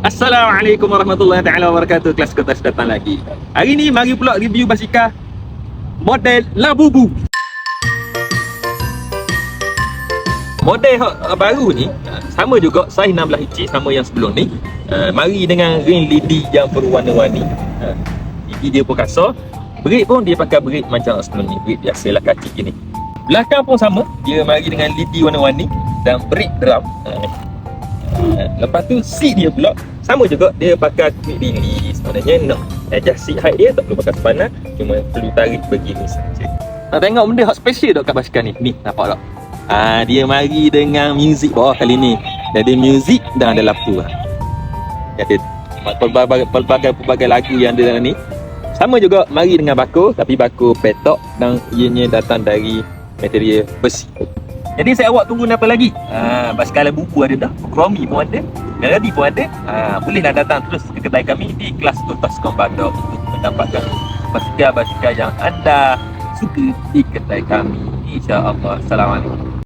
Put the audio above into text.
Assalamualaikum warahmatullahi taala wabarakatuh. Kelas kertas datang lagi. Hari ni mari pula review basikal model Labubu. Model uh, baru ni uh, sama juga saiz 16 inci sama yang sebelum ni. Uh, mari dengan ring lidi yang berwarna-warni. Gigi dia pun kasar. Brake pun dia pakai brake macam sebelum ni. Brake biasalah kaki gini. Belakang pun sama. Dia mari dengan lidi warna-warni dan brake drum. Lepas tu seat dia pula. Sama juga dia pakai quick release. Maknanya nak adjust seat height dia tak perlu pakai sepanas cuma perlu tarik begini saja. Nak tengok benda hot special dok kat basikal ni? Ni nampak tak? Ah dia mari dengan music bawah kali ni. Jadi music dan ada lampu ah. ada pelbagai, pelbagai pelbagai lagu yang ada dalam ni. Sama juga mari dengan bako tapi bako petok dan ianya datang dari material besi jadi saya awak tunggu apa lagi? Ha, basikal buku ada dah, kromi pun ada, Melody pun ada. Ha, bolehlah datang terus ke kedai kami di kelas Tutas Komando untuk mendapatkan basikal-basikal yang anda suka di kedai kami. InsyaAllah. Assalamualaikum.